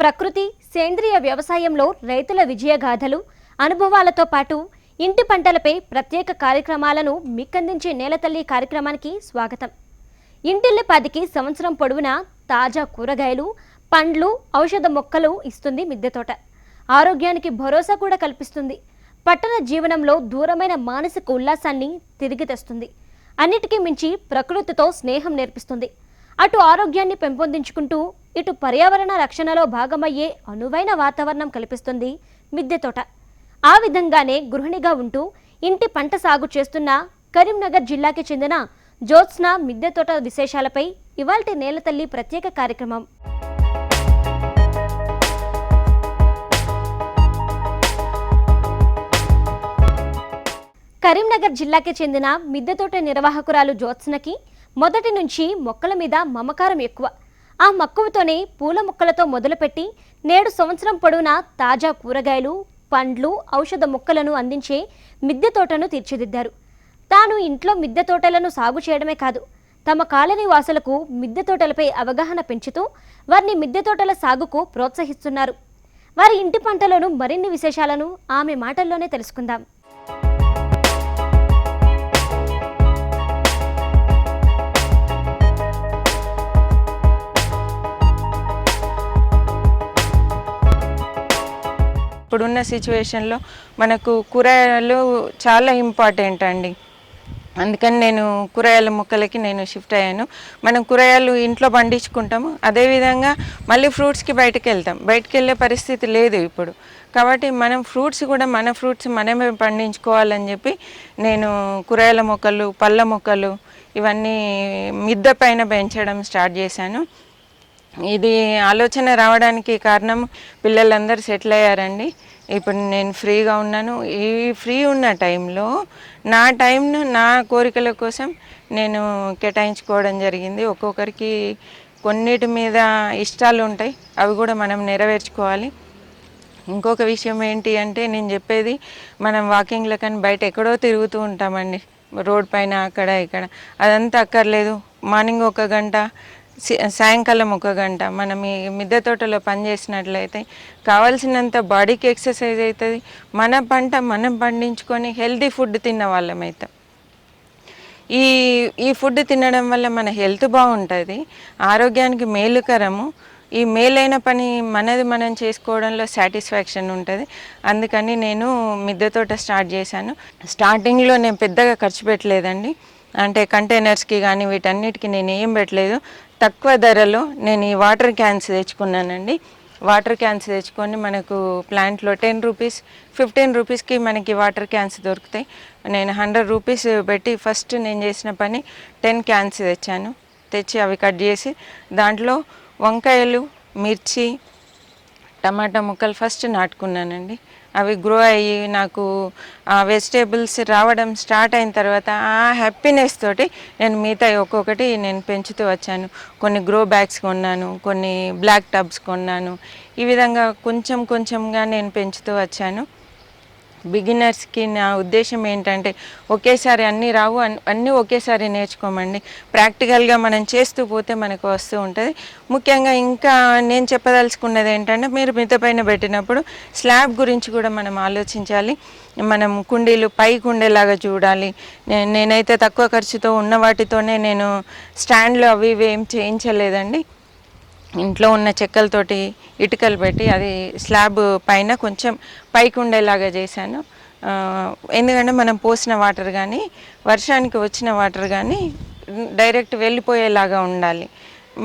ప్రకృతి సేంద్రియ వ్యవసాయంలో రైతుల విజయగాథలు అనుభవాలతో పాటు ఇంటి పంటలపై ప్రత్యేక కార్యక్రమాలను మీకందించే నేలతల్లి కార్యక్రమానికి స్వాగతం. ఇంటిల్లిపాదికి సంవత్సరం పొడవునా తాజా కూరగాయలు పండ్లు ఔషధ మొక్కలు ఇస్తుంది మిద్దె తోట. ఆరోగ్యానికి భరోసా కూడా కల్పిస్తుంది. పట్టణ జీవనంలో దూరమైన మానసిక ఉల్లాసాన్ని తిరిగి తెస్తుంది. అన్నిటికీ మించి ప్రకృతితో స్నేహం నేర్పిస్తుంది. అటు ఆరోగ్యాన్ని పెంపొందించుకుంటూ ఇటు పర్యావరణ రక్షణలో భాగమయ్యే అనువైన వాతావరణం కల్పిస్తుంది మిద్దె తోట. ఆ విధంగానే గృహిణిగా ఉంటూ ఇంటి పంట సాగు చేస్తున్న కరీంనగర్ జిల్లాకి చెందిన జ్యోత్స్న మిద్దె తోట విశేషాలపై ఇవాల్టి నేలతల్లి ప్రత్యేక కార్యక్రమం. కరీంనగర్ జిల్లాకి చెందిన మిద్దె తోట నిర్వాహకురాలు జ్యోత్స్నకి మొదటి నుంచి మొక్కల మీద మమకారం ఎక్కువ. ఆ మక్కువతోనే పూల మొక్కలతో మొదలుపెట్టి నేడు సంవత్సరం పొడవునా తాజా కూరగాయలు పండ్లు ఔషధ మొక్కలను అందించే మిద్దె తోటను తీర్చిదిద్దారు. తాను ఇంట్లో మిద్దె తోటలను సాగు చేయడమే కాదు తమ కాలనీ వాసులకు మిద్దె తోటలపై అవగాహన పెంచుతూ వారిని మిద్దె తోటల సాగుకు ప్రోత్సహిస్తున్నారు. వారి ఇంటి పంటలను మరిన్ని విశేషాలను ఆమె మాటల్లోనే తెలుసుకుందాం. ఇప్పుడున్న సిచ్యువేషన్లో మనకు కూరగాయలు చాలా ఇంపార్టెంట్ అండి. అందుకని నేను కూరగాయల మొక్కలకి నేను షిఫ్ట్ అయ్యాను. మనం కూరగాయలు ఇంట్లో పండించుకుంటాము. అదేవిధంగా మళ్ళీ ఫ్రూట్స్కి బయటకు వెళ్తాం. బయటకు వెళ్ళే పరిస్థితి లేదు ఇప్పుడు. కాబట్టి మనం ఫ్రూట్స్ కూడా మన ఫ్రూట్స్ మనమే పండించుకోవాలని చెప్పి నేను కూరగాయల మొక్కలు పళ్ళ మొక్కలు ఇవన్నీ మిద్దె పైన పెంచడం స్టార్ట్ చేశాను. ఇది ఆలోచన రావడానికి కారణం పిల్లలందరూ సెటిల్ అయ్యారండి. ఇప్పుడు నేను ఫ్రీగా ఉన్నాను. ఈ ఫ్రీ ఉన్న టైంలో నా టైంను నా కోరికల కోసం నేను కేటాయించుకోవడం జరిగింది. ఒక్కొక్కరికి కొన్నిటి మీద ఇష్టాలు ఉంటాయి. అవి కూడా మనం నెరవేర్చుకోవాలి. ఇంకొక విషయం ఏంటి అంటే నేను చెప్పేది మనం వాకింగ్లో కానీ బయట ఎక్కడో తిరుగుతూ ఉంటామండి. రోడ్ పైన అక్కడ ఇక్కడ. అదంతా అక్కర్లేదు. మార్నింగ్ ఒక గంట సాయంకాలం ఒక గంట మనం ఈ మిద్దె తోటలో పని చేసినట్లయితే కావాల్సినంత బాడీకి ఎక్సర్సైజ్ అవుతుంది మన పంట మనం పండించుకొని హెల్తీ ఫుడ్ తిన్న వాళ్ళం అవుతాం ఈ ఈ ఫుడ్ తినడం వల్ల మన హెల్త్ బాగుంటుంది. ఆరోగ్యానికి మేలుకరము. ఈ మేలైన పని మనది మనం చేసుకోవడంలో సాటిస్ఫాక్షన్ ఉంటుంది. అందుకని నేను మిద్దె తోట స్టార్ట్ చేశాను. స్టార్టింగ్లో నేను పెద్దగా ఖర్చు పెట్టలేదండి. అంటే కంటైనర్స్కి కానీ వీటన్నిటికీ నేను ఏం పెట్టలేదు. తక్కువ ధరలో నేను ఈ వాటర్ క్యాన్స్ తెచ్చుకున్నానండి. వాటర్ క్యాన్స్ తెచ్చుకొని మనకు ప్లాంట్లో టెన్ రూపీస్ ఫిఫ్టీన్ రూపీస్కి మనకి వాటర్ క్యాన్స్ దొరుకుతాయి. నేను హండ్రెడ్ రూపీస్ పెట్టి ఫస్ట్ నేను చేసిన పని టెన్ క్యాన్స్ తెచ్చాను. తెచ్చి అవి కట్ చేసి దాంట్లో వంకాయలు మిర్చి టమాటా ముక్కలు ఫస్ట్ నాటుకున్నానండి. అవి గ్రో అయ్యి నాకు ఆ వెజిటేబుల్స్ రావడం స్టార్ట్ అయిన తర్వాత ఆ హ్యాపీనెస్ తోటి నేను మిగతా ఒక్కొక్కటి నేను పెంచుతూ వచ్చాను. కొన్ని గ్రో బ్యాగ్స్ కొన్నాను కొన్ని బ్లాక్ టబ్స్ కొన్నాను. ఈ విధంగా కొంచెం కొంచెంగా నేను పెంచుతూ వచ్చాను. బిగినర్స్కి నా ఉద్దేశం ఏంటంటే ఒకేసారి అన్నీ రావు అన్నీ ఒకేసారి నేర్చుకోమండి. ప్రాక్టికల్గా మనం చేస్తూ పోతే మనకు వస్తూ ఉంటుంది. ముఖ్యంగా ఇంకా నేను చెప్పదలుచుకున్నది ఏంటంటే మీరు మిత పైన పెట్టినప్పుడు స్లాబ్ గురించి కూడా మనం ఆలోచించాలి. మనం కుండీలు పైకి ఉండేలాగా చూడాలి నేనైతే తక్కువ ఖర్చుతో ఉన్న వాటితోనే నేను స్టాండ్లు అవి ఇవి ఏం చేయించలేదండి. ఇంట్లో ఉన్న చెక్కలతోటి ఇటుకలు పెట్టి అది స్లాబ్ పైన కొంచెం పైకి ఉండేలాగా చేశాను. ఎందుకంటే మనం పోసిన వాటర్ కానీ వర్షానికి వచ్చిన వాటర్ కానీ డైరెక్ట్ వెళ్ళిపోయేలాగా ఉండాలి.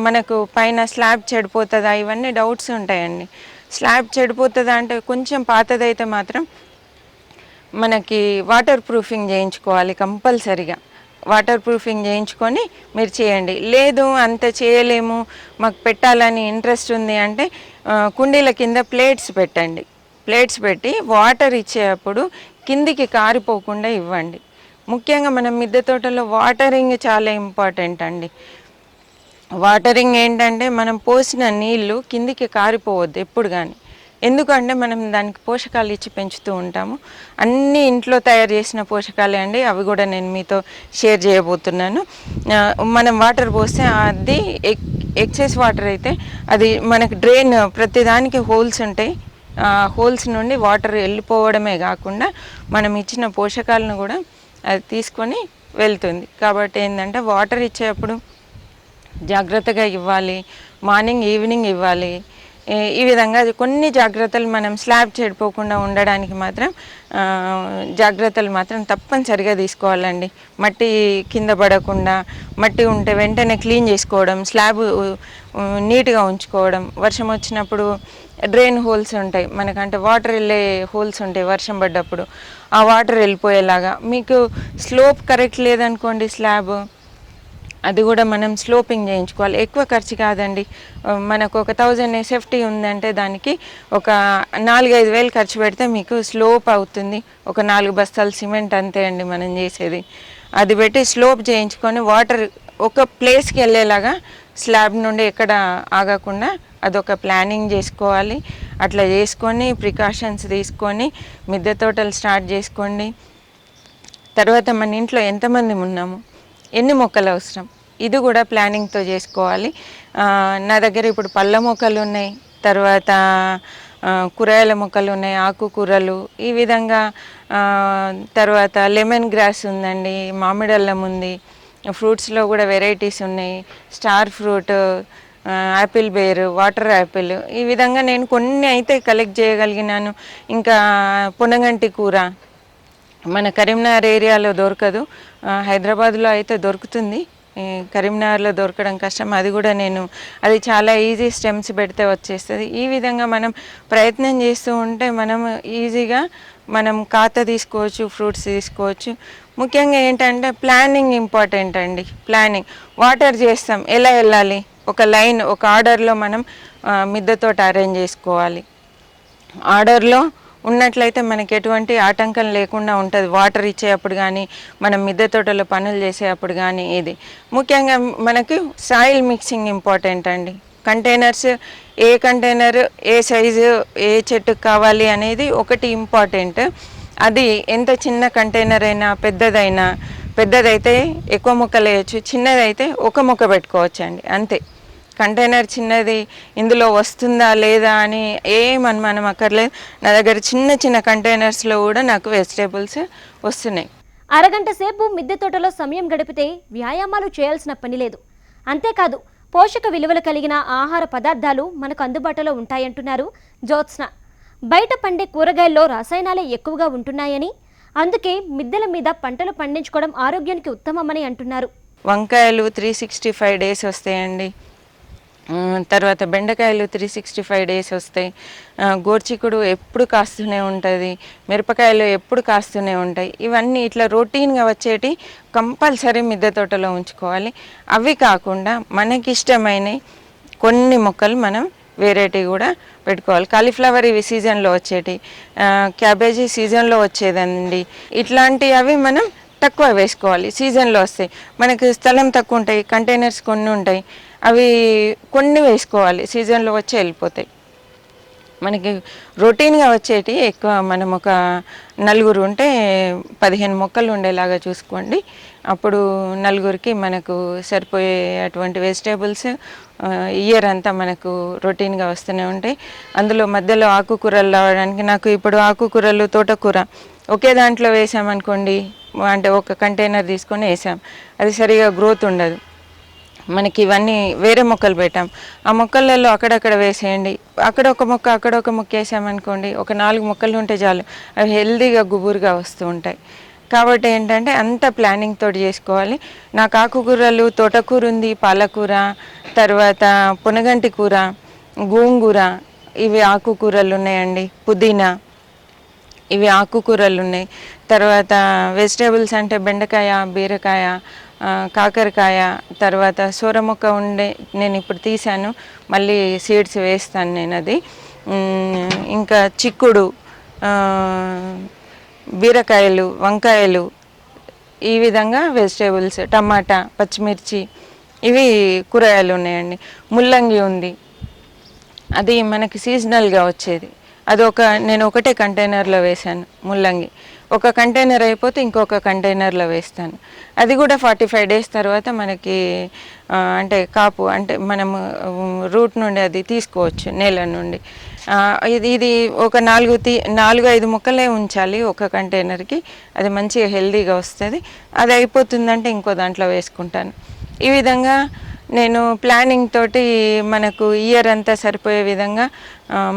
మనకు పైన స్లాబ్ చెడిపోతుందా ఇవన్నీ డౌట్స్ ఉంటాయండి. స్లాబ్ చెడిపోతుందా అంటే కొంచెం పాతదైతే మాత్రం మనకి వాటర్ ప్రూఫింగ్ చేయించుకోవాలి కంపల్సరిగా. వాటర్ ప్రూఫింగ్ చేయించుకొని మీరు చేయండి. లేదు అంత చేయలేము మాకు పెట్టాలని ఇంట్రెస్ట్ ఉంది అంటే కుండీల కింద ప్లేట్స్ పెట్టండి. ప్లేట్స్ పెట్టి వాటర్ ఇచ్చేటప్పుడు కిందికి కారిపోకుండా ఇవ్వండి. ముఖ్యంగా మనం మిద్దె తోటలో వాటరింగ్ చాలా ఇంపార్టెంట్ అండి. వాటరింగ్ ఏంటంటే మనం పోసిన నీళ్ళు కిందికి కారిపోవద్దు ఎప్పుడు కానీ ఎందుకంటే మనం దానికి పోషకాలు ఇచ్చి పెంచుతూ ఉంటాము. అన్ని ఇంట్లో తయారు చేసిన పోషకాలే అండి. అవి కూడా నేను మీతో షేర్ చేయబోతున్నాను. మనం వాటర్ పోస్తే అది ఎక్ ఎక్సెస్ వాటర్ అయితే అది మనకి డ్రైన్ ప్రతిదానికి హోల్స్ ఉంటాయి. ఆ హోల్స్ నుండి వాటర్ వెళ్ళిపోవడమే కాకుండా మనం ఇచ్చిన పోషకాలను కూడా అది తీసుకొని వెళ్తుంది. కాబట్టి ఏంటంటే వాటర్ ఇచ్చేటప్పుడు జాగ్రత్తగా ఇవ్వాలి. మార్నింగ్ ఈవినింగ్ ఇవ్వాలి. ఈ- విధంగా కొన్ని జాగ్రత్తలు మనం స్లాబ్ చెడిపోకుండా ఉండడానికి మాత్రం జాగ్రత్తలు మాత్రం తప్పనిసరిగా తీసుకోవాలండి. మట్టి కింద పడకుండా మట్టి ఉంటే వెంటనే క్లీన్ చేసుకోవడం స్లాబ్ నీట్గా ఉంచుకోవడం. వర్షం వచ్చినప్పుడు డ్రైన్ హోల్స్ ఉంటాయి. మనకంటే వాటర్ వెళ్ళే హోల్స్ ఉంటాయి వర్షం పడ్డప్పుడు. ఆ వాటర్ వెళ్ళిపోయేలాగా. మీకు స్లోప్ కరెక్ట్ లేదనుకోండి స్లాబ్ అది కూడా మనం స్లోపింగ్ చేయించుకోవాలి. ఎక్కువ ఖర్చు కాదండి. మనకు ఒక థౌజండ్ సేఫ్టీ ఉందంటే దానికి ఒక నాలుగైదు వేలు ఖర్చు పెడితే మీకు స్లోప్ అవుతుంది. ఒక నాలుగు బస్తాలు సిమెంట్ అంతే అండి మనం చేసేది. అది పెట్టి స్లోప్ చేయించుకొని వాటర్ ఒక ప్లేస్కి వెళ్ళేలాగా స్లాబ్ నుండి ఎక్కడ ఆగకుండా అదొక ప్లానింగ్ చేసుకోవాలి. అట్లా చేసుకొని ప్రికాషన్స్ తీసుకొని మిద్దె తోటలు స్టార్ట్ చేసుకోండి. తర్వాత మన ఇంట్లో ఎంతమంది ఉన్నాము? ఎన్ని మొక్కలు అవసరం? ఇది కూడా ప్లానింగ్తో చేసుకోవాలి. నా దగ్గర ఇప్పుడు పళ్ళ మొక్కలు ఉన్నాయి తర్వాత కూరగాయల మొక్కలు ఉన్నాయి ఆకుకూరలు ఈ విధంగా తర్వాత లెమన్ గ్రాస్ ఉందండి మామిడి అల్లం ఉంది ఫ్రూట్స్లో కూడా వెరైటీస్ ఉన్నాయి star fruit apple ber water apple ఈ విధంగా నేను కొన్ని అయితే కలెక్ట్ చేయగలిగినాను. ఇంకా పునగంటి కూర మన కరీంనగర్ ఏరియాలో దొరకదు. హైదరాబాద్లో అయితే దొరుకుతుంది. కరీంనగర్లో దొరకడం కష్టం. అది కూడా నేను అది చాలా ఈజీ స్టెమ్స్ పెడితే వచ్చేస్తుంది. ఈ విధంగా మనం ప్రయత్నం చేస్తూ ఉంటే మనం ఈజీగా మనం ఖాత తీసుకోవచ్చు ఫ్రూట్స్ తీసుకోవచ్చు. ముఖ్యంగా ఏంటంటే ప్లానింగ్ ఇంపార్టెంట్ అండి. ప్లానింగ్ వాటర్ చేస్తాం. ఎలా వెళ్ళాలి? ఒక లైన్ ఒక ఆర్డర్లో మనం మిద్దతోటి అరేంజ్ చేసుకోవాలి. ఆర్డర్లో ఉన్నట్లయితే మనకి ఎటువంటి ఆటంకం లేకుండా ఉంటుంది. వాటర్ ఇచ్చేటప్పుడు కానీ మనం మిద్దె తోటలో పనులు చేసేటప్పుడు కానీ ఇది. ముఖ్యంగా మనకి సాయిల్ మిక్సింగ్ ఇంపార్టెంట్ అండి. కంటైనర్స్ ఏ కంటైనర్ ఏ సైజు ఏ చెట్టుకు కావాలి అనేది ఒకటి ఇంపార్టెంట్ అది ఎంత చిన్న కంటైనర్ అయినా పెద్దదైనా పెద్దదైతే ఎక్కువ మొక్కలు వేయచ్చు చిన్నదైతే ఒక మొక్క పెట్టుకోవచ్చు అండి అంతే. కంటైనర్ చిన్నది ఇందులో వస్తుందా లేదా అని ఏం అనుమానం అక్కర్లేదు. నా దగ్గర చిన్న చిన్న కంటైనర్స్లో కూడా నాకు వెజిటేబుల్స్ వస్తున్నాయి. అరగంట సేపు మిద్దె తోటలో సమయం గడిపితే వ్యాయామాలు చేయాల్సిన పని లేదు. అంతేకాదు పోషక విలువలు కలిగిన ఆహార పదార్థాలు మనకు అందుబాటులో ఉంటాయంటున్నారు జ్యోత్స్న. బయట పండే కూరగాయల్లో రసాయనాలే ఎక్కువగా ఉంటున్నాయని అందుకే మిద్దెల మీద పంటలు పండించుకోవడం ఆరోగ్యానికి ఉత్తమమని అంటున్నారు. వంకాయలు త్రీ సిక్స్టీ ఫైవ్ డేస్ వస్తాయండి. తర్వాత బెండకాయలు త్రీ సిక్స్టీ ఫైవ్ డేస్ వస్తాయి గోర్చికుడు ఎప్పుడు కాస్తూనే ఉంటుంది. మిరపకాయలు ఎప్పుడు కాస్తూనే ఉంటాయి. ఇవన్నీ ఇట్లా రొటీన్గా వచ్చేటి కంపల్సరీ మిద్దె తోటలో ఉంచుకోవాలి. అవి కాకుండా మనకి ఇష్టమైనవి కొన్ని మొక్కలు మనం వెరైటీ కూడా పెట్టుకోవాలి. కాలీఫ్లవర్ ఇవి సీజన్లో వచ్చేటి క్యాబేజీ సీజన్లో వచ్చేదండి. ఇట్లాంటి అవి మనం తక్కువ వేసుకోవాలి. సీజన్లో వస్తాయి. మనకి స్థలం తక్కువ ఉంటాయి కంటైనర్స్ కొన్ని ఉంటాయి. అవి కొన్ని వేసుకోవాలి. సీజన్లో వచ్చి వెళ్ళిపోతాయి. మనకి రొటీన్గా వచ్చేటి ఎక్కువ మనం ఒక నలుగురు ఉంటే పదిహేను మొక్కలు ఉండేలాగా చూసుకోండి. అప్పుడు నలుగురికి మనకు సరిపోయే అటువంటి వెజిటేబుల్స్ ఇయర్ అంతా మనకు రొటీన్గా వస్తూనే ఉంటాయి. అందులో మధ్యలో ఆకుకూరలు రావడానికి నాకు ఇప్పుడు ఆకుకూరలు తోటకూర ఒకే దాంట్లో వేసామనుకోండి అంటే ఒక కంటైనర్ తీసుకొని వేసాం. అది సరిగా గ్రోత్ ఉండదు. మనకి ఇవన్నీ వేరే మొక్కలు పెట్టాం. ఆ మొక్కలలో అక్కడక్కడ వేసేయండి. అక్కడ ఒక మొక్క అక్కడ ఒక మొక్క వేసామనుకోండి ఒక నాలుగు మొక్కలు ఉంటే చాలు. అవి హెల్దీగా గుబురుగా వస్తూ ఉంటాయి. కాబట్టి ఏంటంటే అంత ప్లానింగ్ తోటి చేసుకోవాలి. నాకు ఆకుకూరలు తోటకూర ఉంది పాలకూర తర్వాత పునగంటి కూర గోంగూర ఇవి ఆకుకూరలు ఉన్నాయండి పుదీనా. ఇవి ఆకుకూరలు ఉన్నాయి. తర్వాత వెజిటేబుల్స్ అంటే బెండకాయ బీరకాయ కాకరకాయ తర్వాత సూరమొక్క ఉండే నేను ఇప్పుడు తీశాను. మళ్ళీ సీడ్స్ వేస్తాను నేను అది. ఇంకా చిక్కుడు బీరకాయలు వంకాయలు ఈ విధంగా వెజిటేబుల్స్ టమాటా పచ్చిమిర్చి ఇవి కూరగాయలు ఉన్నాయండి. ముల్లంగి ఉంది. అది మనకి సీజనల్గా వచ్చేది. అది ఒక నేను ఒకటే కంటైనర్లో వేశాను ముల్లంగి. ఒక కంటైనర్ అయిపోతే ఇంకొక కంటైనర్లో వేస్తాను. అది కూడా ఫార్టీ ఫైవ్ డేస్ తర్వాత మనకి అంటే కాపు అంటే మనము రూట్ నుండి అది తీసుకోవచ్చు నేల నుండి. ఇది ఇది ఒక నాలుగు తీ నాలుగు ఐదు ముక్కలే ఉంచాలి ఒక కంటైనర్కి. అది మంచిగా హెల్దీగా వస్తుంది. అది అయిపోతుందంటే ఇంకో దాంట్లో వేసుకుంటాను. ఈ విధంగా నేను ప్లానింగ్ తోటి మనకు ఇయర్ అంతా సరిపోయే విధంగా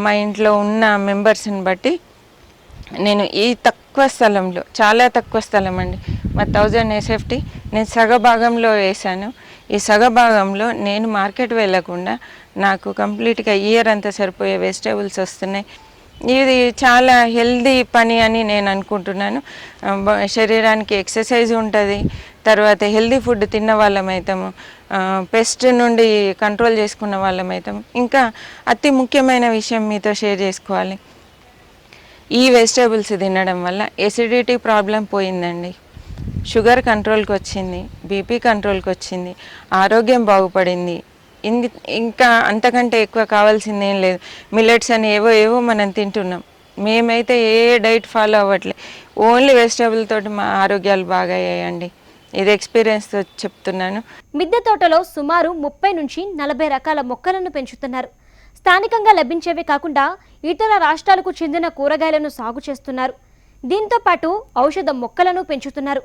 మా ఇంట్లో ఉన్న మెంబర్స్ని బట్టి నేను ఈ తక్కువ స్థలంలో చాలా తక్కువ స్థలం అండి. మా థౌజండ్ ఎస్ఎఫ్టీ నేను సగ భాగంలో వేశాను. ఈ సగ భాగంలో నేను మార్కెట్ వెళ్ళకుండా నాకు కంప్లీట్గా ఇయర్ అంతా సరిపోయే వెజిటేబుల్స్ వస్తున్నాయి. ఇది చాలా హెల్దీ పని అని నేను అనుకుంటున్నాను. శరీరానికి ఎక్సర్సైజ్ ఉంటుంది తర్వాత హెల్దీ ఫుడ్ తిన్న వాళ్ళం అవుతాము పెస్ట్ నుండి కంట్రోల్ చేసుకున్న వాళ్ళం అవుతాము ఇంకా అతి ముఖ్యమైన విషయం మీతో షేర్ చేసుకోవాలి. ఈ వెజిటేబుల్స్ తినడం వల్ల ఎసిడిటీ ప్రాబ్లం పోయిందండి. షుగర్ కంట్రోల్కి వచ్చింది బీపీ కంట్రోల్కి వచ్చింది ఆరోగ్యం బాగుపడింది. ఇంది ఇంకా అంతకంటే ఎక్కువ కావాల్సింది ఏం లేదు. మిల్లెట్స్ అని ఏవో ఏవో మనం తింటున్నాం. మేమైతే ఏ డైట్ ఫాలో అవ్వట్లే. ఓన్లీ వెజిటేబుల్ తోటి మా ఆరోగ్యాలు బాగా అయ్యాయండి ఇది ఎక్స్పీరియన్స్తో చెప్తున్నాను. మిద్దె తోటలో సుమారు ముప్పై నుంచి నలభై రకాల మొక్కలను పెంచుతున్నారు. స్థానికంగా లభించేవే కాకుండా ఇతర రాష్ట్రాలకు చెందిన కూరగాయలను సాగు చేస్తున్నారు. దీంతో పాటు ఔషధ మొక్కలను పెంచుతున్నారు.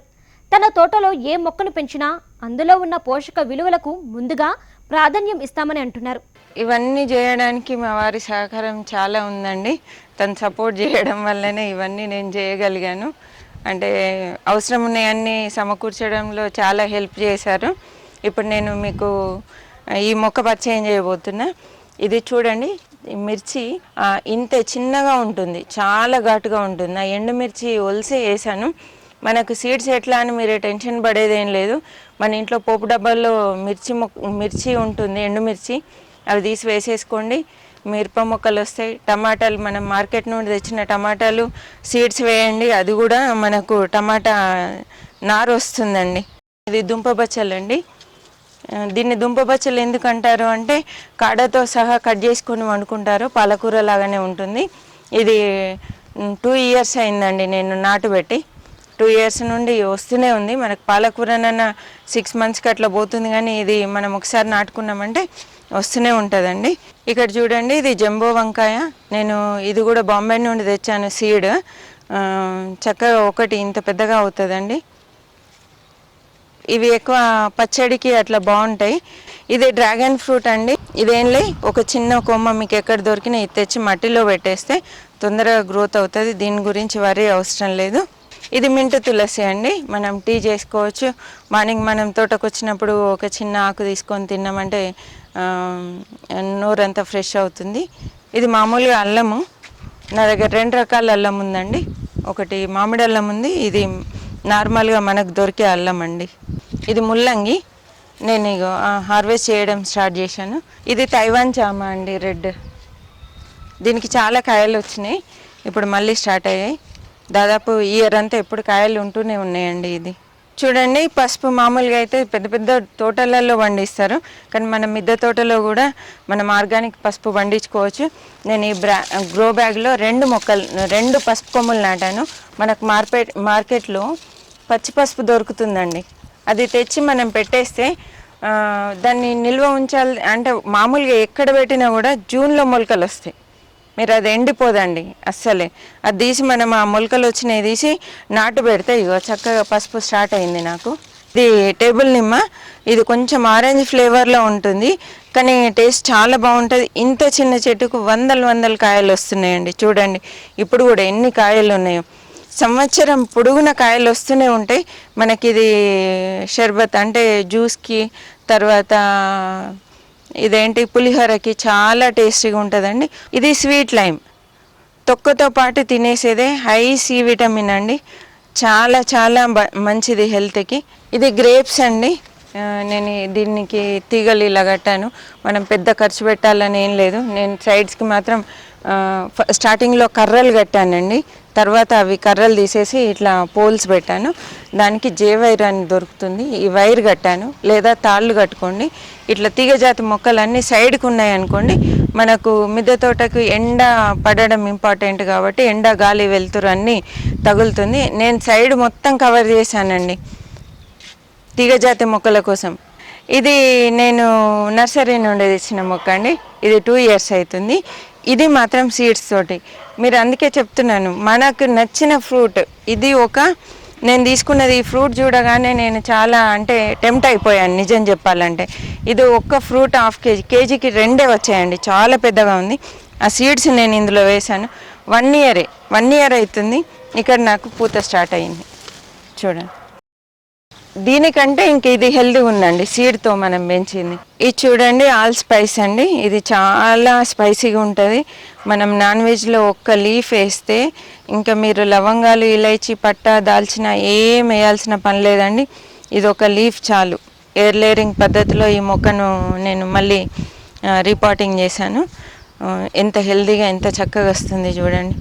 తన తోటలో ఏ మొక్కను పెంచినా అందులో ఉన్న పోషక విలువలకు ముందుగా ప్రాధాన్యం ఇస్తామని అంటున్నారు. ఇవన్నీ చేయడానికి మా వారి సహకారం చాలా ఉందండి. తను సపోర్ట్ చేయడం వల్లనే ఇవన్నీ నేను చేయగలిగాను. అంటే అవసరం ఉన్నాయన్నీ సమకూర్చడంలో చాలా హెల్ప్ చేశారు. ఇప్పుడు నేను మీకు ఈ మొక్క పరిచయం చేయబోతున్నా. ఇది చూడండి మిర్చి ఇంత చిన్నగా ఉంటుంది చాలా ఘాటుగా ఉంటుంది. ఆ ఎండుమిర్చి ఒలిసి వేసాను. మనకు సీడ్స్ ఎట్లా అని మీరు టెన్షన్ పడేదేం లేదు. మన ఇంట్లో పోపు డబ్బాల్లో మిర్చి మొక్క మిర్చి ఉంటుంది ఎండుమిర్చి అవి తీసి వేసేసుకోండి. మిరప మొక్కలు వస్తాయి టమాటాలు మనం మార్కెట్ నుండి తెచ్చిన టమాటాలు సీడ్స్ వేయండి. అది కూడా మనకు టమాటా నారు వస్తుందండి. ఇది దుంప బచ్చలండి దీన్ని దుంప బచ్చలు ఎందుకు అంటారు అంటే కాడతో సహా కట్ చేసుకొని వండుకుంటారు. పాలకూర లాగానే ఉంటుంది. ఇది టూ ఇయర్స్ అయిందండి నేను నాటు పెట్టి. టూ ఇయర్స్ నుండి వస్తూనే ఉంది. మనకు పాలకూరనన్నా సిక్స్ మంత్స్కి అట్లా పోతుంది కానీ ఇది మనం ఒకసారి నాటుకున్నామంటే వస్తూనే ఉంటుందండి. ఇక్కడ చూడండి ఇది జంబో వంకాయ. నేను ఇది కూడా బాంబే నుండి తెచ్చాను సీడ్. చక్కగా ఒకటి ఇంత పెద్దగా అవుతుందండి. ఇవి ఎక్కువ పచ్చడికి అట్లా బాగుంటాయి. ఇది డ్రాగన్ ఫ్రూట్ అండి. ఇదేంలే ఒక చిన్న కొమ్మ మీకు ఎక్కడ దొరికినా ఇది తెచ్చి మట్టిలో పెట్టేస్తే తొందరగా గ్రోత్ అవుతుంది. దీని గురించి వరి అవసరం లేదు. ఇది మింటు తులసి అండి. మనం టీ చేసుకోవచ్చు. మార్నింగ్ మనం తోటకు వచ్చినప్పుడు ఒక చిన్న ఆకు తీసుకొని తిన్నామంటే నోరంతా ఫ్రెష్ అవుతుంది. ఇది మామూలుగా అల్లము. నా దగ్గర రెండు రకాల అల్లం ఉందండి. ఒకటి మామిడి అల్లం ఉంది. ఇది నార్మల్గా మనకు దొరికే అల్లం అండి. ఇది ముల్లంగి. నేను ఇగో హార్వెస్ట్ చేయడం స్టార్ట్ చేశాను. ఇది తైవాన్ చామ అండి రెడ్. దీనికి చాలా కాయలు వచ్చినాయి. ఇప్పుడు మళ్ళీ స్టార్ట్ అయ్యాయి. దాదాపు ఇయర్ అంతా ఎప్పుడు కాయలు ఉంటూనే ఉన్నాయండి ఇది. చూడండి పసుపు మామూలుగా అయితే పెద్ద పెద్ద తోటలలో పండిస్తారు. కానీ మన మిద్దె తోటలో కూడా మనం ఆర్గానిక్ పసుపు పండించుకోవచ్చు. నేను ఈ బ్రా గ్రో బ్యాగ్లో రెండు మొక్కలు రెండు పసుపు కొమ్ములు నాటాను. మనకు మార్కెట్ మార్కెట్లో పచ్చి పసుపు దొరుకుతుందండి. అది తెచ్చి మనం పెట్టేస్తే దాన్ని నిల్వ ఉంచాలి అంటే మామూలుగా ఎక్కడ పెట్టినా కూడా జూన్లో మొలకలు వస్తాయి. మీరు అది ఎండిపోదండి అస్సలే. అది తీసి మనం ఆ మొలకలు వచ్చినవి తీసి నాటు పెడితే ఇగో చక్కగా పసుపు స్టార్ట్ అయింది నాకు. ఇది టేబుల్ నిమ్మ ఇది కొంచెం ఆరెంజ్ ఫ్లేవర్లో ఉంటుంది కానీ టేస్ట్ చాలా బాగుంటుంది. ఇంత చిన్న చెట్టుకు వందల వందల కాయలు వస్తున్నాయండి చూడండి. ఇప్పుడు కూడా ఎన్ని కాయలు ఉన్నాయో. సంవత్సరం పొడుగున కాయలు వస్తూనే ఉంటాయి. మనకి ఇది షర్బత్ అంటే జ్యూస్కి తర్వాత ఇదేంటి? పులిహోరకి చాలా టేస్టీగా ఉంటుందండి. ఇది స్వీట్ లైమ్. తొక్కతో పాటు తినేసేదే హై సి విటమిన్ అండి. చాలా చాలా మంచిది హెల్త్కి. ఇది గ్రేప్స్ అండి. నేను దీనికి తీగలు ఇలా కట్టాను. మనం పెద్ద ఖర్చు పెట్టాలని ఏం లేదు. నేను సైడ్స్కి మాత్రం స్టార్టింగ్లో కర్రలు కట్టానండి. తర్వాత అవి కర్రలు తీసేసి ఇట్లా పోల్స్ పెట్టాను. దానికి జే వైర్ అని దొరుకుతుంది. ఈ వైర్ కట్టాను. లేదా తాళ్ళు కట్టుకోండి. ఇట్లా తీగజాతి మొక్కలు అన్నీ సైడ్కి ఉన్నాయి అనుకోండి. మనకు మిద్దె తోటకు ఎండ పడడం ఇంపార్టెంట్ కాబట్టి ఎండ గాలి వెలుతురు అన్నీ తగులుతుంది. నేను సైడ్ మొత్తం కవర్ చేశానండి. తీగజాతి మొక్కల కోసం. ఇది నేను నర్సరీ నుండి తెచ్చిన మొక్క అండి. ఇది టూ ఇయర్స్ అవుతుంది. ఇది మాత్రం సీడ్స్ తోటి. మీరు అందుకే చెప్తున్నాను మనకు నచ్చిన ఫ్రూట్ ఇది ఒక నేను తీసుకున్నది ఈ ఫ్రూట్ చూడగానే నేను చాలా అంటే టెంప్ట్ అయిపోయాను నిజం చెప్పాలంటే. ఇది ఒక్క ఫ్రూట్ హాఫ్ కేజీ కేజీకి రెండే వచ్చాయండి చాలా పెద్దగా ఉంది. ఆ సీడ్స్ నేను ఇందులో వేశాను. వన్ ఇయరే వన్ ఇయర్ అవుతుంది ఇక్కడ నాకు పూత స్టార్ట్ అయింది చూడండి. దీనికంటే ఇంక ఇది హెల్దీ ఉందండి సీడ్తో మనం పెంచింది. ఇది చూడండి ఆల్ స్పైస్ అండి ఇది చాలా స్పైసీగా ఉంటుంది. మనం నాన్ వెజ్లో ఒక్క లీఫ్ వేస్తే ఇంకా మీరు లవంగాలు ఇలైచి పట్ట దాల్చిన ఏం వేయాల్సిన పని లేదండి. ఇది ఒక లీఫ్ చాలు. ఎయిర్ లేయరింగ్ పద్ధతిలో ఈ మొక్కను నేను మళ్ళీ రిపోర్టింగ్ చేశాను. ఎంత హెల్దీగా ఎంత చక్కగా వస్తుంది చూడండి.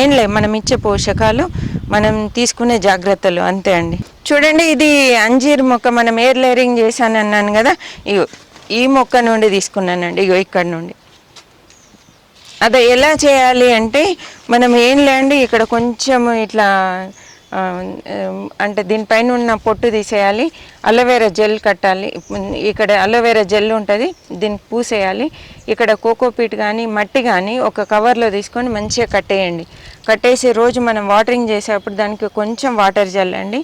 ఏం లేదు మనం ఇచ్చే పోషకాలు మనం తీసుకునే జాగ్రత్తలు అంతే అండి. చూడండి ఇది అంజీర్ మొక్క మనం ఎయిర్ లేయరింగ్ చేశాను అన్నాను కదా. ఇగో ఈ మొక్క నుండి తీసుకున్నానండి. ఇగో ఇక్కడ నుండి. అదే ఎలా చేయాలి అంటే మనం ఏం లేండి ఇక్కడ కొంచెం ఇట్లా అంటే దీనిపైన ఉన్న పొట్టు తీసేయాలి. అలోవెరా జెల్ కట్టాలి. ఇక్కడ అలోవెరా జెల్ ఉంటుంది దీన్ని పూసేయాలి. ఇక్కడ కోకోపీట్ కానీ మట్టి కానీ ఒక కవర్లో తీసుకొని మంచిగా కట్టేయండి. కట్టేసి రోజు మనం వాటరింగ్ చేసేటప్పుడు దానికి కొంచెం వాటర్ చల్లండి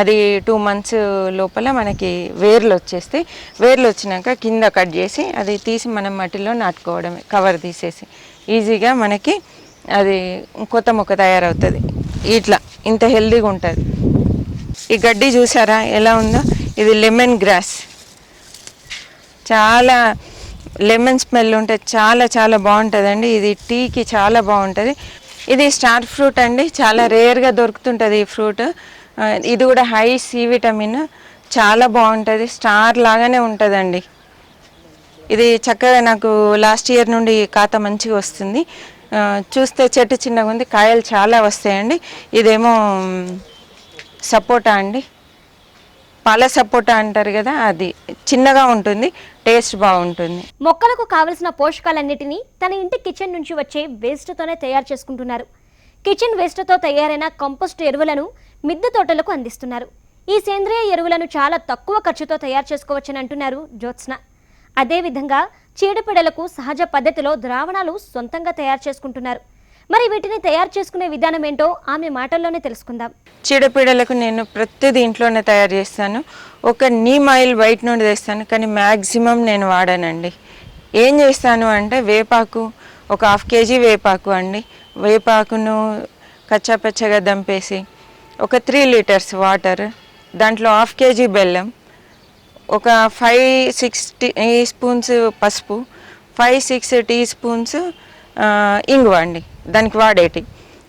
అది టూ మంత్స్ లోపల మనకి వేర్లు వచ్చేస్తాయి వేర్లు వచ్చినాక కింద కట్ చేసి అది తీసి మనం మట్టిలో నాటుకోవడమే కవర్ తీసేసి. ఈజీగా మనకి అది కొత్త మొక్క తయారవుతుంది. ఇట్లా ఇంత హెల్దీగా ఉంటుంది. ఈ గడ్డి చూసారా ఎలా ఉందో? ఇది లెమన్ గ్రాస్ చాలా లెమన్ స్మెల్ ఉంటే చాలా చాలా బాగుంటుందండి. ఇది టీకి చాలా బాగుంటుంది. ఇది స్టార్ ఫ్రూట్ అండి. చాలా రేర్గా దొరుకుతుంటుంది ఈ ఫ్రూట్ ఇది కూడా హై సి విటమిన్. చాలా బాగుంటుంది. స్టార్ లాగానే ఉంటుందండి. ఇది చక్కగా నాకు లాస్ట్ ఇయర్ నుండి కాత మంచిగా వస్తుంది. చూస్తే చెట్టు చిన్నగా ఉంది. కాయలు చాలా వస్తాయండి. ఇదేమో సపోటా అండి. పాల సపోటా అంటారు కదా అది చిన్నగా ఉంటుంది. టేస్ట్ బాగుంటుంది. మొక్కలకు కావలసిన పోషకాలన్నిటినీ తన ఇంటి కిచెన్ నుంచి వచ్చే వేస్ట్తోనే తయారు చేసుకుంటున్నారు. కిచెన్ వేస్ట్తో తయారైన కంపోస్ట్ ఎరువులను మిద్దె తోటలకు అందిస్తున్నారు. ఈ సేంద్రియ ఎరువులను చాలా తక్కువ ఖర్చుతో తయారు చేసుకోవచ్చని అంటున్నారు జ్యోత్స్న. అదేవిధంగా చీడపీడలకు సహజ పద్ధతిలో ద్రావణాలు సొంతంగా తయారు చేసుకుంటున్నారు. మరి వీటిని తయారు చేసుకునే విధానం ఏంటో ఆమె మాటల్లోనే తెలుసుకుందాం. చీడపీడలకు నేను ప్రతిది ఇంట్లోనే తయారు చేస్తాను. ఒక నీమ్ ఆయిల్ బయట నుండి తెస్తాను కానీ మ్యాక్సిమం నేను వాడానండి. ఏం చేస్తాను అంటే వేపాకు ఒక హాఫ్ కేజీ వేపాకు అండి. వేపాకును కచ్చాపచ్చగా దంపేసి ఒక త్రీ లీటర్స్ వాటర్ దాంట్లో హాఫ్ కేజీ బెల్లం ఒక ఫైవ్ సిక్స్ టీ స్పూన్స్ పసుపు ఫైవ్ సిక్స్ టీ స్పూన్స్ ఇంగువ అండి. దానికి వాడేటి.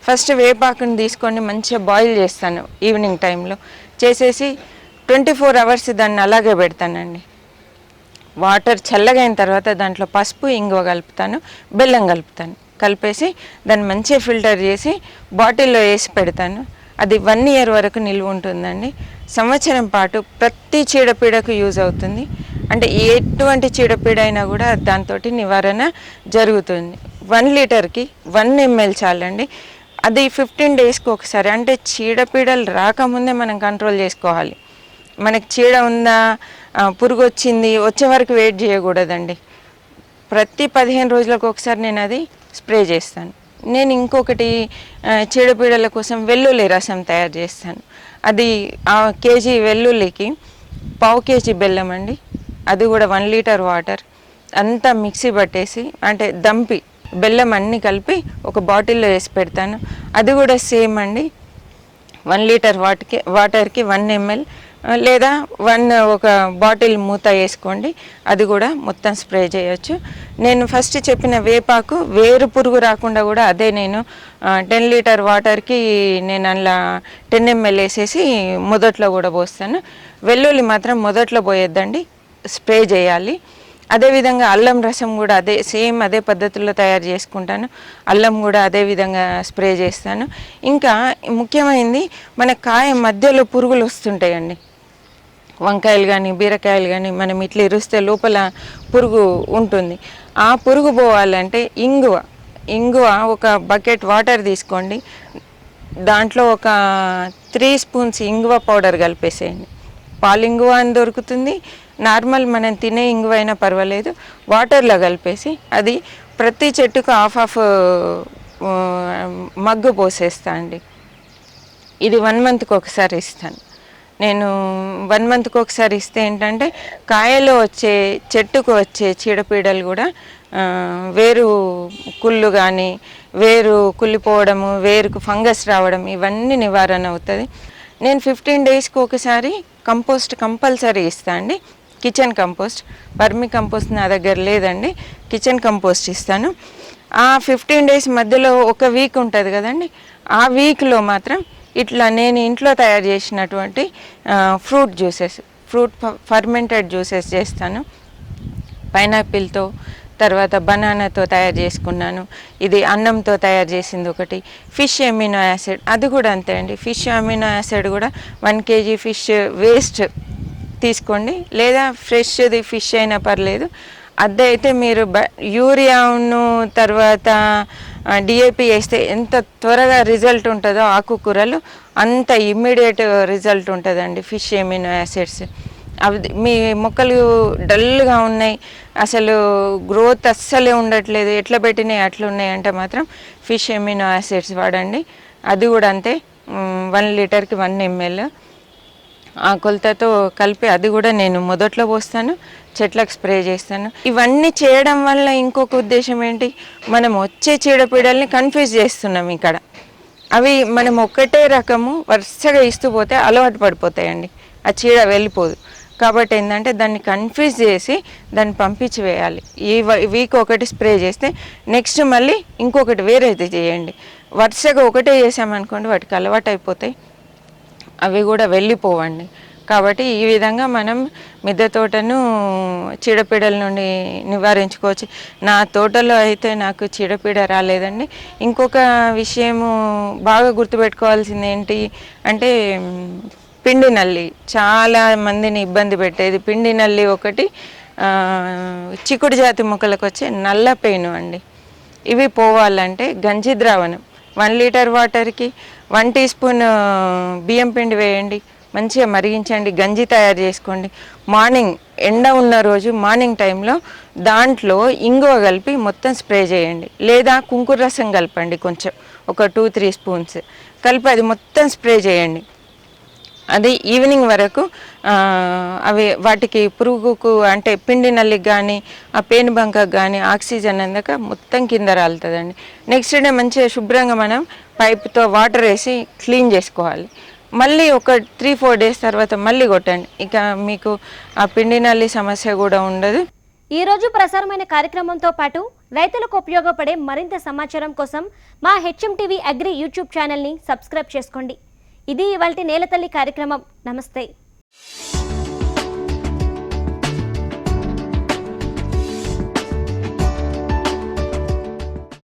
ఫస్ట్ వేపాకుని తీసుకొని మంచిగా బాయిల్ చేస్తాను ఈవినింగ్ టైంలో చేసేసి ట్వంటీ ఫోర్ అవర్స్ దాన్ని అలాగే పెడతానండి. వాటర్ చల్లగైన తర్వాత దాంట్లో పసుపు ఇంగువ కలుపుతాను బెల్లం కలుపుతాను. కలిపేసి దాన్ని మంచిగా ఫిల్టర్ చేసి బాటిల్లో వేసి పెడతాను. అది వన్ ఇయర్ వరకు నిల్వ ఉంటుందండి. సంవత్సరం పాటు ప్రతి చీడపీడకు యూజ్ అవుతుంది. అంటే ఎటువంటి చీడపీడ అయినా కూడా దాంతో నివారణ జరుగుతుంది. వన్ లీటర్కి వన్ ఎంఎల్ చాలండి. అది ఫిఫ్టీన్ డేస్కి ఒకసారి. అంటే చీడపీడలు రాకముందే మనం కంట్రోల్ చేసుకోవాలి. మనకి చీడ ఉందా పురుగు వచ్చింది వచ్చే వరకు వెయిట్ చేయకూడదండి. ప్రతి పదిహేను రోజులకు ఒకసారి నేను అది స్ప్రే చేస్తాను. నేను ఇంకొకటి చీడపీడల కోసం వెల్లుల్లి రసం తయారు చేస్తాను. అది ఆ కేజీ వెల్లుల్లికి పావు కేజీ బెల్లం అండి. అది కూడా వన్ లీటర్ వాటర్. అంతా మిక్సీ పట్టేసి అంటే దంపి బెల్లం అన్నీ కలిపి ఒక బాటిల్లో వేసి పెడతాను. అది కూడా సేమ్ అండి. వన్ లీటర్ వాటర్కి వాటర్కి వన్ ఎంఎల్. లేదా వన్ ఒక బాటిల్ మూత వేసుకోండి. అది కూడా మొత్తం స్ప్రే చేయొచ్చు. నేను ఫస్ట్ చెప్పిన వేపాకు వేరు పురుగు రాకుండా కూడా అదే నేను టెన్ లీటర్ వాటర్కి నేను అలా టెన్ ఎంఎల్ వేసేసి మొదట్లో కూడా పోస్తాను. వెల్లుల్లి మాత్రం మొదట్లో పోయొద్దండి స్ప్రే చేయాలి. అదేవిధంగా అల్లం రసం కూడా అదే సేమ్ అదే పద్ధతిలో తయారు చేసుకుంటాను. అల్లం కూడా అదే విధంగా స్ప్రే చేస్తాను. ఇంకా ముఖ్యమైనది మన కాయ మధ్యలో పురుగులు వస్తుంటాయండి. వంకాయలు కానీ బీరకాయలు కానీ మనం ఇట్లా ఇరుస్తే లోపల పురుగు ఉంటుంది. ఆ పురుగు పోవాలంటే ఇంగువ ఇంగువ ఒక బకెట్ వాటర్ తీసుకోండి. దాంట్లో ఒక త్రీ స్పూన్స్ ఇంగువ పౌడర్ కలిపేసేయండి. పాలు ఇంగువ అని దొరుకుతుంది. నార్మల్ మనం తినే ఇంగువ అయినా పర్వాలేదు. వాటర్లో కలిపేసి అది ప్రతి చెట్టుకు హాఫ్ హాఫ్ మగ్గు పోసేస్తా అండి. ఇది వన్ మంత్కి ఒకసారి ఇస్తాను. నేను వన్ మంత్కి ఒకసారి ఇస్తే ఏంటంటే కాయలో వచ్చే చెట్టుకు వచ్చే చీడపీడలు కూడా వేరు కుళ్ళు కానీ వేరు కుళ్ళిపోవడము వేరుకు ఫంగస్ రావడం ఇవన్నీ నివారణ అవుతుంది. నేను ఫిఫ్టీన్ డేస్కి ఒకసారి కంపోస్ట్ కంపల్సరీ ఇస్తా అండి. కిచెన్ కంపోస్ట్ వర్మి కంపోస్ట్ నా దగ్గర లేదండి. కిచెన్ కంపోస్ట్ ఇస్తాను. ఆ ఫిఫ్టీన్ డేస్ మధ్యలో ఒక వీక్ ఉంటుంది కదండి. ఆ వీక్లో మాత్రం ఇట్లా నేను ఇంట్లో తయారు చేసినటువంటి fruit juices fruit fermented juices చేస్తాను. పైనాపిల్తో తర్వాత బనానాతో తయారు చేసుకున్నాను. ఇది అన్నంతో తయారు చేసింది ఒకటి. ఫిష్ అమినో యాసిడ్ అది కూడా అంతే అండి. ఫిష్ అమినో యాసిడ్ కూడా వన్ కేజీ ఫిష్ వేస్ట్ తీసుకోండి. లేదా ఫ్రెష్ది ఫిష్ అయినా పర్లేదు. అదే అయితే మీరు బ యూరియాను తర్వాత డిఏపి వేస్తే ఎంత త్వరగా రిజల్ట్ ఉంటుందో ఆకుకూరలు అంత ఇమ్మీడియట్ రిజల్ట్ ఉంటుందండి ఫిష్ ఎమినో యాసిడ్స్ అవి మీ మొక్కలు డల్గా ఉన్నాయి అసలు గ్రోత్ అస్సలే ఉండట్లేదు ఎట్లా పెట్టినాయి అట్లా ఉన్నాయంటే మాత్రం ఫిష్ ఎమినో యాసిడ్స్ వాడండి. అది కూడా అంతే వన్ లీటర్కి వన్ ఎంఎల్ ఆ కొలతతో కలిపి అది కూడా నేను మొదట్లో పోస్తాను చెట్లకు స్ప్రే చేస్తాను. ఇవన్నీ చేయడం వల్ల ఇంకొక ఉద్దేశం ఏంటి? మనం వచ్చే చీడపీడల్ని కన్ఫ్యూజ్ చేస్తున్నాం ఇక్కడ. అవి మనం ఒక్కటే రకము వరుసగా ఇస్తూ పోతే అలవాటు పడిపోతాయండి. ఆ చీడ వెళ్ళిపోదు. కాబట్టి ఏంటంటే దాన్ని కన్ఫ్యూజ్ చేసి దాన్ని పంపించి వేయాలి. ఈ వీక్ ఒకటి స్ప్రే చేస్తే నెక్స్ట్ మళ్ళీ ఇంకొకటి వేరేది చేయండి. వరుసగా ఒకటే చేసామనుకోండి వాటికి అలవాటు అయిపోతాయి. అవి కూడా వెళ్ళిపోవండి. కాబట్టి ఈ విధంగా మనం మిద్దె తోటను చీడపీడల నుండి నివారించుకోవచ్చు. నా తోటలో అయితే నాకు చీడపీడ రాలేదండి. ఇంకొక విషయము బాగా గుర్తుపెట్టుకోవాల్సింది ఏంటి అంటే పిండి నల్లి. చాలా మందిని ఇబ్బంది పెట్టేది పిండి నల్లి ఒకటి చిక్కుడు జాతి మొక్కలకు వచ్చే నల్ల పెయిన్ అండి. ఇవి పోవాలంటే గంజి ద్రావణం. వన్ లీటర్ వాటర్కి వన్ టీ స్పూన్ బియ్యం పిండి వేయండి. మంచిగా మరిగించండి. గంజి తయారు చేసుకోండి. మార్నింగ్ ఎండ ఉన్న రోజు మార్నింగ్ టైంలో దాంట్లో ఇంగువ కలిపి మొత్తం స్ప్రే చేయండి. లేదా కుంకుర రసం కలపండి కొంచెం. ఒక టూ త్రీ స్పూన్స్. కలిపి అది మొత్తం స్ప్రే చేయండి. అది ఈవినింగ్ వరకు అవి వాటికి పురుగుకు అంటే పిండి నల్లికి కానీ ఆ పేను బంకకు కానీ ఆక్సిజన్ అందక మొత్తం కింద రాలుతుందండి. నెక్స్ట్ డే మంచిగా శుభ్రంగా మనం పైప్తో వాటర్ వేసి క్లీన్ చేసుకోవాలి. మళ్ళీ ఒక త్రీ ఫోర్ డేస్ తర్వాత మళ్ళీ కొట్టండి. ఇక మీకు ఆ పిండి నల్లి సమస్య కూడా ఉండదు. ఈ రోజు ప్రసారమైన కార్యక్రమంతో పాటు రైతులకు ఉపయోగపడే మరింత సమాచారం కోసం మా హెచ్ఎం టీవీ అగ్రి యూట్యూబ్ ఛానల్ని సబ్స్క్రైబ్ చేసుకోండి. ఇది ఇవాళ నేలతల్లి కార్యక్రమం. నమస్తే.